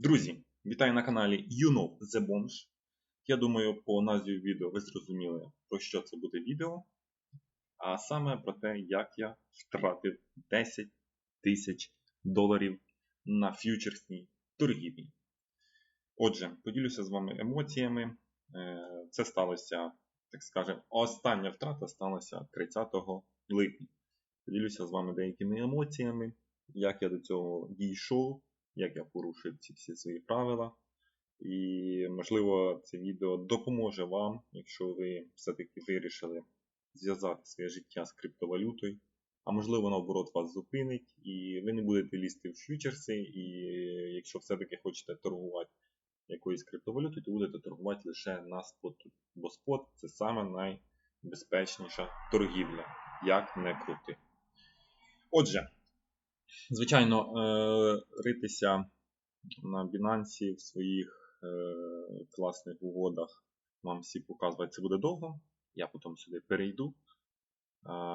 Друзі, вітаю на каналі You Know The Bombs. Я думаю, по назві відео ви зрозуміли, про що це буде відео. А саме про те, як я втратив 10 тисяч доларів на ф'ючерсній торгівлі. Отже, поділюся з вами емоціями. Е, Це сталося, так скажемо, остання втрата сталася 30 липня. Поділюся з вами деякими емоціями, як я до цього дійшов як я порушив ці всі свої правила. І, можливо, це відео допоможе вам, якщо ви все-таки вирішили зв'язати своє життя з криптовалютою. А можливо, наоборот, вас зупинить, і ви не будете лізти в фьючерси, і якщо все-таки хочете торгувати якоюсь криптовалютою, то будете торгувати лише на споту. Бо спот це саме найбезпечніша торгівля, як не крути. Отже, Звичайно, е, ритися на Binance в своїх е, класних угодах вам всі показувати це буде довго. Я потім сюди перейду.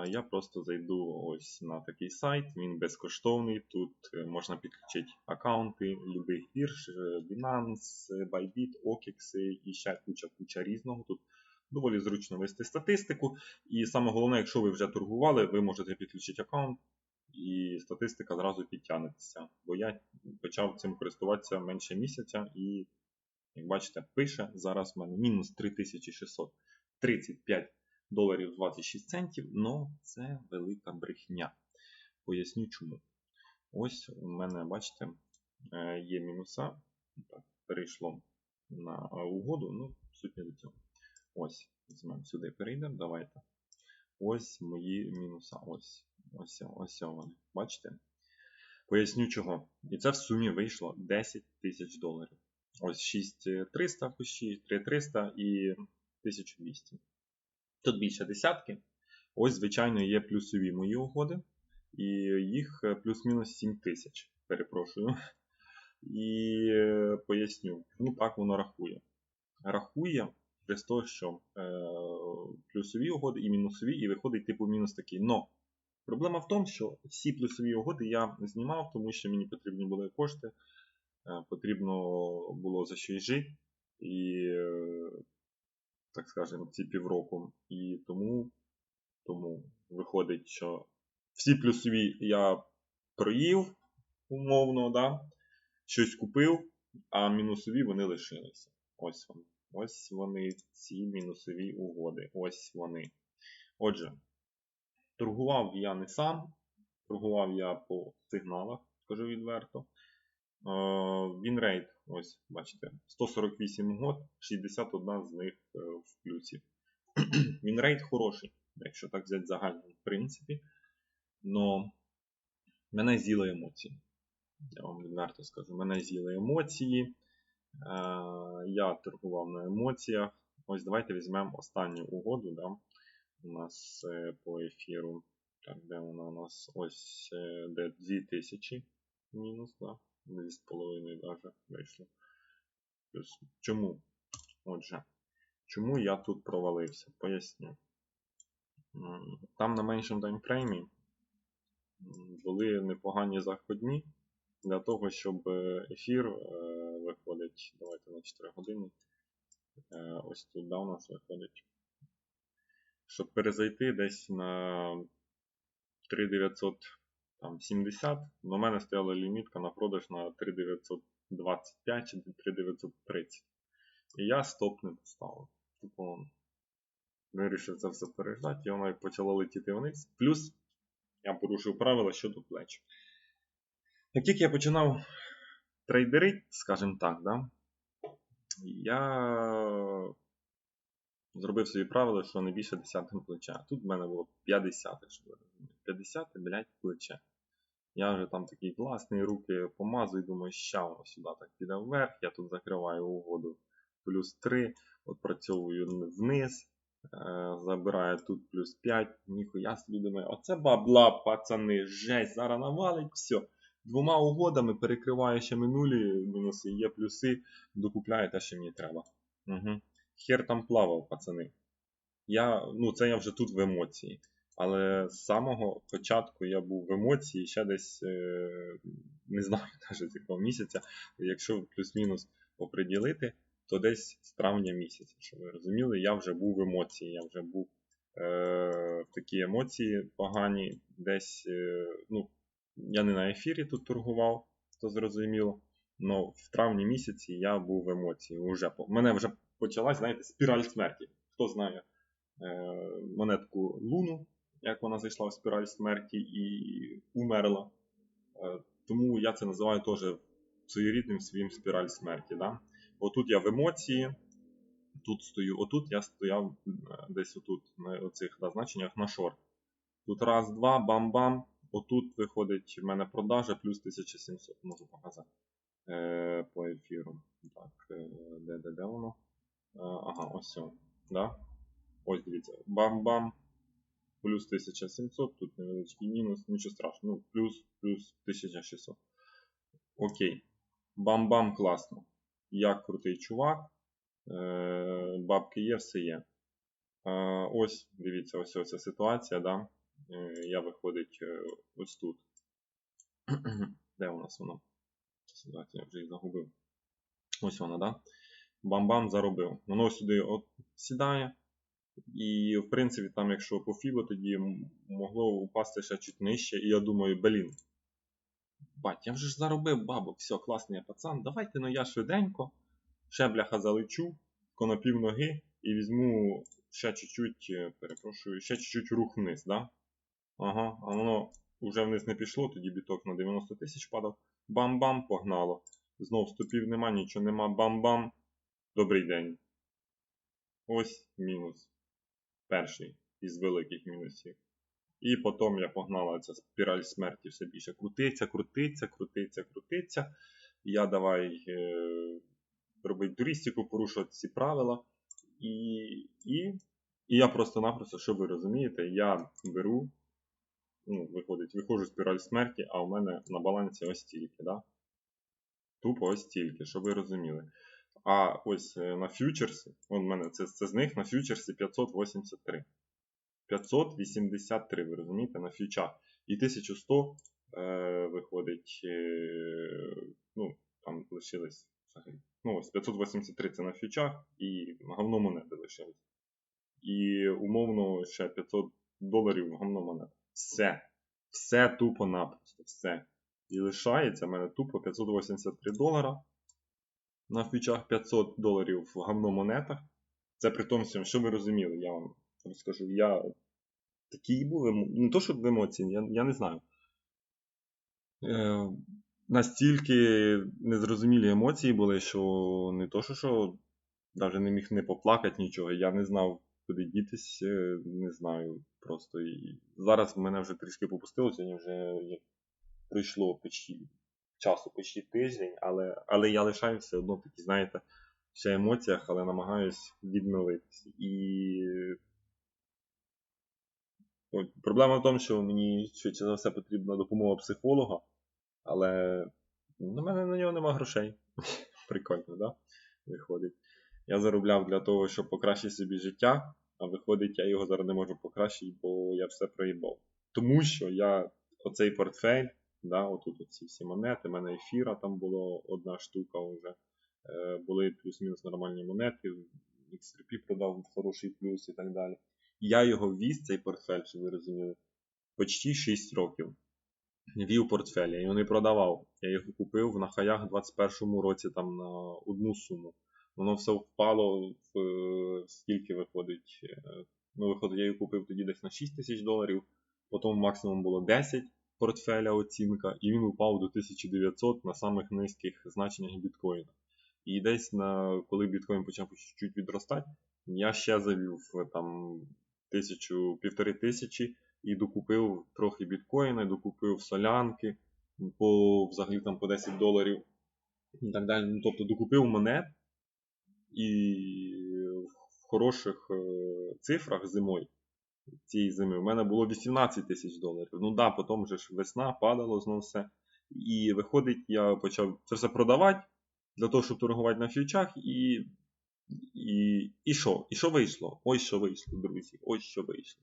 Я просто зайду ось на такий сайт, він безкоштовний. Тут е, можна підключити аккаунти любих бірж, Binance, Bybit, OKX і ще куча-куча різного. Тут доволі зручно вести статистику. І саме головне, якщо ви вже торгували, ви можете підключити аккаунт і статистика зразу підтягнеться. Бо я почав цим користуватися менше місяця, і, як бачите, пише зараз в мене мінус 3635 доларів 26 центів, але це велика брехня. Поясню чому. Ось у мене, бачите, е, є мінуса. Так, Перейшло на угоду, ну, суть не до цього. Ось, візьмемо сюди, перейдемо. Давайте. Ось мої мінуса. Ось. Ось ось вони. Бачите? Поясню чого. І це в сумі вийшло 10 тисяч доларів. Ось 6300 почти, 3300 і 1200. Тут більше десятки. Ось, звичайно, є плюсові мої угоди. І їх е, плюс-мінус 7 тисяч. Перепрошую. І е, поясню. Ну, так воно рахує. Рахує без того, що е, плюсові угоди і мінусові, і виходить типу мінус такий. Но Проблема в тому, що всі плюсові угоди я знімав, тому що мені потрібні були кошти, е, потрібно було за щось жити, і, е, так скажемо, ці півроку. І тому, тому виходить, що всі плюсові я проїв умовно, да? щось купив, а мінусові вони лишилися. Ось вони. Ось вони, ці мінусові угоди. Ось вони. Отже. Торгував я не сам, торгував я по сигналах, скажу відверто. Вінрейт, ось, бачите, 148 год, 61 з них е, в плюсі. Вінрейт хороший, якщо так взяти загально, в принципі. Но мене з'їли емоції. Я вам відверто скажу, мене з'їли емоції. Е, я торгував на емоціях. Ось давайте візьмемо останню угоду. Да? У нас е, по ефіру. Так, де вона у нас ось е, де 2000 мінус, да? 2,5 даже вийшло. Чому? Отже, чому я тут провалився? Поясню. Там на меншому таймфреймі були непогані заходні для того, щоб е, ефір виходить. Давайте на 4 години. Ось тут да, у нас виходить щоб перезайти десь на 3970. У мене стояла лімітка на продаж на 3925 чи 3930. І я стоп не поставив. Типу, вирішив це все переждати, і воно почало летіти вниз. Плюс я порушив правила щодо плеч. Як тільки я починав трейдерити, скажімо так, да, я зробив собі правило, що не більше 10 плеча. Тут в мене було 50, щоб ви розумієте. 50, блядь, плече. Я вже там такий класний, руки помазую, думаю, ща воно сюди так піде вверх. Я тут закриваю угоду плюс 3, відпрацьовую вниз, е, забираю тут плюс 5. Ніхуя собі думаю, оце бабла, пацани, жесть, зараз навалить, все. Двома угодами перекриваю ще минулі мінуси, є плюси, докупляю те, що мені треба. Угу. Хер там плавав, пацани. Я, ну Це я вже тут в емоції. Але з самого початку я був в емоції ще десь е, не знаю навіть з якого місяця. Якщо плюс-мінус оприділити, то десь з травня місяця, щоб ви розуміли, я вже був в емоції, я вже був е, в такі емоції погані, десь, е, ну, я не на ефірі тут торгував, то зрозуміло. але в травні місяці я був в емоції. Уже, мене вже почалась, знаєте, спіраль смерті. Хто знає е, монетку Луну, як вона зайшла в спіраль смерті і умерла. Е, тому я це називаю теж своєрідним своїм спіраль смерті. Да? Отут я в емоції, тут стою, отут я стояв е, десь отут, на оцих да, значеннях на шорт. Тут раз, два, бам-бам. Отут виходить в мене продажа плюс 1700, можу показати по ефіру. Так, де, де, де воно? Е, ага, ось да? Ось дивіться, бам-бам. Плюс 1700, тут невеличкий мінус, нічого страшного. Ну, плюс, плюс 1600. Окей. Бам-бам, класно. Я крутий чувак. Е, бабки є, все є. Ось, дивіться, ось ця ситуація, да? Е, я виходить ось тут. Де у нас воно? Ситуація, я вже її загубив. Ось вона, да? Бам-бам заробив. Воно сюди от сідає. І, в принципі, там, якщо по фібо, тоді могло упасти ще чуть нижче. І я думаю, блін. Бать, я вже ж заробив бабок, все, класний я пацан. Давайте ну я швиденько, ще бляха залечу, на пів ноги і візьму ще чуть-чуть, е, перепрошую, ще чуть-чуть рух вниз, да? Ага, а воно вже вниз не пішло, тоді біток на 90 тисяч падав. Бам-бам, погнало. Знов стопів нема, нічого нема, бам-бам. Добрий день. Ось мінус. Перший із великих мінусів. І потім я погнала ця спіраль смерті все більше. Крутиться, крутиться, крутиться, крутиться. Я давай е, робити туристику, порушувати ці правила. І, і, і я просто-напросто, що ви розумієте, я беру, ну, виходить, виходжу спіраль смерті, а у мене на балансі ось стільки, да? Тупо ось стільки, щоб ви розуміли. А ось е, на фьючерсі, от в мене це, це з них на фьючерсі 583. 583, ви розумієте, на фьючах. І 1100 е, виходить, е, ну, там взагалі. Ну, ось 583 це на фьючах і говно монети лишилось. І умовно ще 500 доларів говно монет. Все. Все тупо-напросто. Все. І лишається в мене тупо 583 долара. На фьючах 500 доларів в говно монетах. Це при тому, що ви розуміли, я вам розкажу. Я такий був, не то, щоб в емоції, я, я не знаю. Е, настільки незрозумілі емоції були, що не то, що, що навіть не міг не поплакати нічого. Я не знав, куди дітись, е, не знаю. Просто і зараз в мене вже трішки попустило, сьогодні вже як пройшло почти часу, почти тиждень, але, але я лишаю все одно такі, знаєте, ще емоціях, але намагаюсь відновитися. І проблема в тому, що мені швидше за все потрібна допомога психолога, але на мене на нього нема грошей. Прикольно, да? Виходить. Я заробляв для того, щоб покращити собі життя, а виходить, я його зараз не можу покращити, бо я все проїбав. Тому що я оцей портфель, да, отут оці всі монети, в мене ефіра там було одна штука вже. Е, були плюс-мінус нормальні монети, XRP продав хороший плюс і так далі. Я його віз, цей портфель, щоб ви розуміли, почти 6 років. Вів портфель, я його не продавав. Я його купив на хаях в 21-му році там на одну суму. Воно все впало в е, скільки виходить. е, Ну, виходить, я його купив тоді десь на 6 тисяч доларів, потім максимум було 10 портфеля оцінка, і він упав до 1900 на самих низьких значеннях біткоїна. І десь на коли біткоін почав чуть-чуть відростати, я ще завів е, там тисячу, півтори тисячі і докупив трохи біткоїна, докупив солянки по взагалі там по 10 доларів і так далі. Ну, тобто докупив монет і в хороших е, цифрах зимою. Цієї зими. У мене було 18 тисяч доларів. Ну да, потім вже ж весна, падало знову все. І виходить, я почав це все продавати для того, щоб торгувати на фьючах, і. І, і що? І що вийшло? Ось що вийшло, друзі. Ось що вийшло.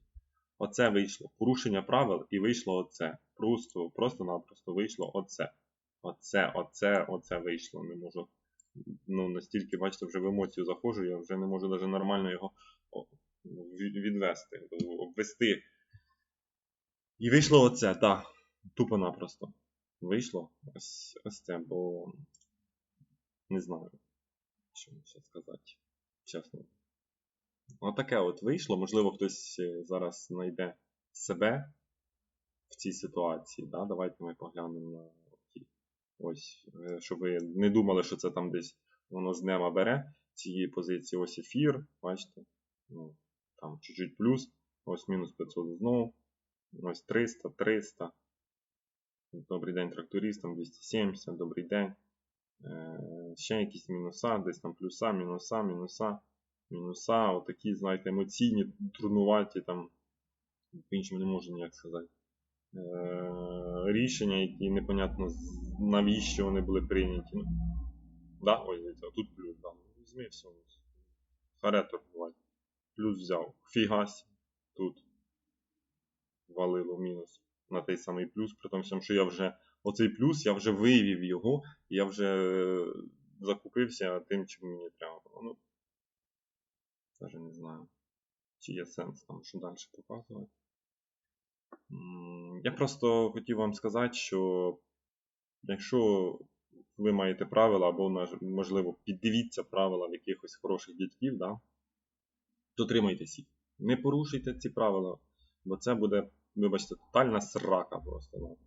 Оце вийшло. Порушення правил і вийшло оце. Просто, просто-напросто вийшло оце. Оце, оце, оце вийшло. Не можу. Ну, настільки, бачите, вже в емоцію заходжу, я вже не можу навіть нормально його відвести, обвести. І вийшло оце, так. Тупо-напросто. Вийшло ось, ось це, бо не знаю, що ще сказати. Чесно. Отаке от вийшло. Можливо, хтось е, зараз знайде себе в цій ситуації. Да? Давайте ми поглянемо на. Ось, е, щоб ви не думали, що це там десь воно з неба бере. Цієї позиції ось ефір, бачите? Ну, там чуть-чуть плюс, ось мінус 500 знову. Ось 300, 300. Добрий день трактористам, 270, добрий день. Ще якісь мінуса, десь там плюса, мінуса, мінуса, мінуса. Отакі, знаєте, емоційні, труднуваті там. По-іншому не можу ніяк сказати. Е, рішення, які непонятно навіщо вони були прийняті. Ну, да, дивіться, тут плюс, да. Ну, Візьми все. Харе торгувати. Плюс взяв. Фігась. Тут валило мінус на той самий плюс, при тому, що я вже оцей плюс, я вже вивів його, я вже закупився тим, чим мені треба було. Ну, навіть не знаю, чи є сенс там що далі показувати. Я просто хотів вам сказати, що якщо ви маєте правила, або можливо піддивіться правила в якихось хороших дядьків, да, то тримайтесь їх. Не порушуйте ці правила, бо це буде, вибачте, тотальна срака просто-напросто.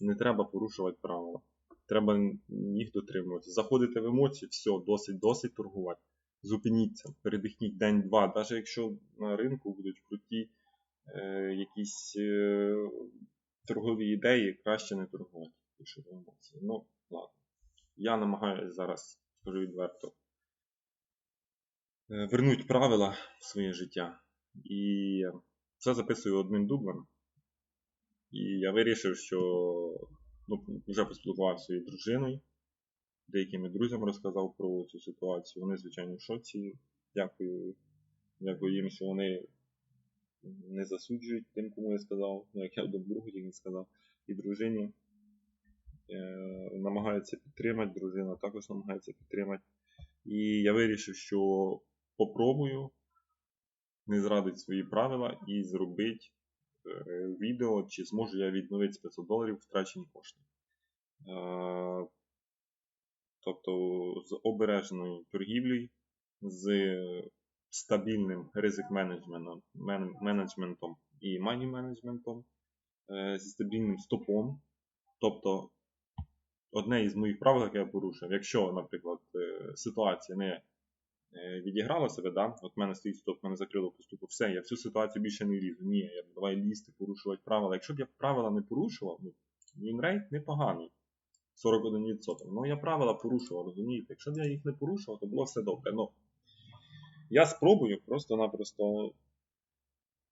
Не треба порушувати правила. Треба їх дотримуватися. Заходите в емоції, все, досить, досить торгувати. Зупиніться, передихніть день-два. Навіть якщо на ринку будуть круті е, якісь е, торгові ідеї, краще не торгувати. якщо в емоції. Ну, ладно. Я намагаюся зараз, скажу відверто, вернуть правила в своє життя. І це записую одним дублем. І я вирішив, що ну, вже поспілкувався своєю дружиною, деякими друзям розказав про цю ситуацію. Вони, звичайно, в шоці. Дякую. Дякую їм, що вони не засуджують тим, кому я сказав, ну, як я одному другу тільки сказав, і дружині. Е, намагаються підтримати, дружина також намагається підтримати. І я вирішив, що попробую не зрадити свої правила і зробити е, відео, чи зможу я відновити з 500 доларів втрачені кошти. Е, Тобто з обережною торгівлею, з стабільним ризик менеджментом, і мані менеджментом, е, зі стабільним стопом. Тобто, одне із моїх правил, яке я порушив, якщо, наприклад, ситуація не відіграла себе, да? от мене стоїть стоп, мене закрило поступу, все, я в цю ситуацію більше не лізу. Ні, я давай лізти, порушувати правила. Якщо б я правила не порушував, ну, вінрейт непоганий. 41%. Ну, я правила порушував, розумієте? Якщо б я їх не порушував, то було все добре. Ну, я спробую, просто-напросто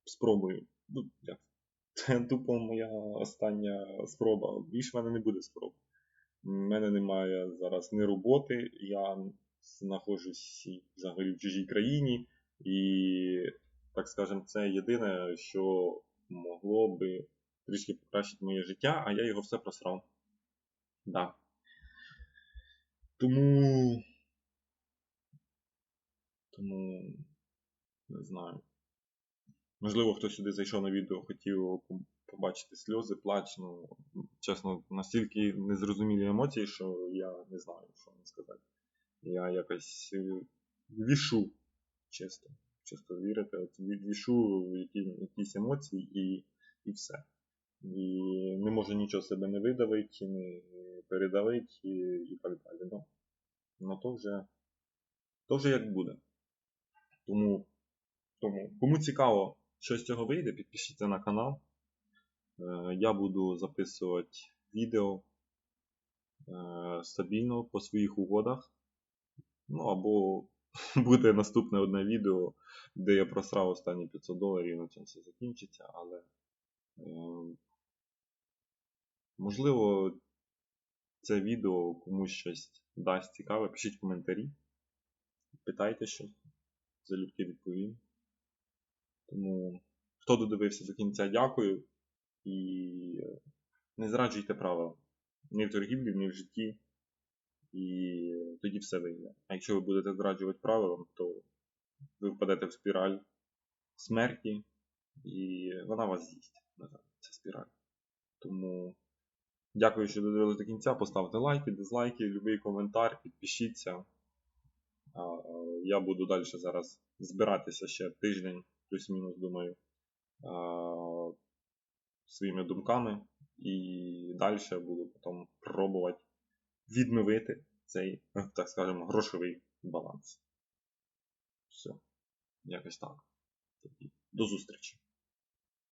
спробую. Ну, як? Це тупо моя остання спроба. Більше в мене не буде спроб. У мене немає зараз ні роботи, я знаходжусь взагалі в чужій країні, і, так скажемо, це єдине, що могло би трішки покращити моє життя, а я його все просрав. Да. Тому. Тому. Не знаю. Можливо, хтось сюди зайшов на відео, хотів побачити сльози, плач. Ну, чесно, настільки незрозумілі емоції, що я не знаю, що вам сказати. Я якось е, вішу, чисто. Чисто вірите, от вішу які, якісь емоції і, і все. І не можу нічого себе не видавити, не передавити і, і так далі. Ну, ну то вже, то вже як буде. Тому, тому кому цікаво, що з цього вийде, підпишіться на канал. Е, Я буду записувати відео е, стабільно по своїх угодах. Ну або буде наступне одне відео, де я просрав останні 500 доларів, і на цьому все закінчиться, але е, можливо це відео комусь щось дасть цікаве. Пишіть коментарі, питайте щось, залюбки відповім. Тому Хто додивився до кінця, дякую. І не зраджуйте правила. Ні в торгівлі, ні в житті. І тоді все вийде. А якщо ви будете зраджувати правилам, то ви впадете в спіраль смерті, і вона вас з'їсть. на жаль, Ця спіраль. Тому дякую, що додивилися до кінця. Поставте лайки, дизлайки, любий коментар, підпишіться. Я буду далі зараз збиратися ще тиждень, плюс-мінус, думаю, своїми думками. І далі буду потім пробувати відновити цей, е, так скажемо, грошовий баланс. Все. Якось так. До зустрічі.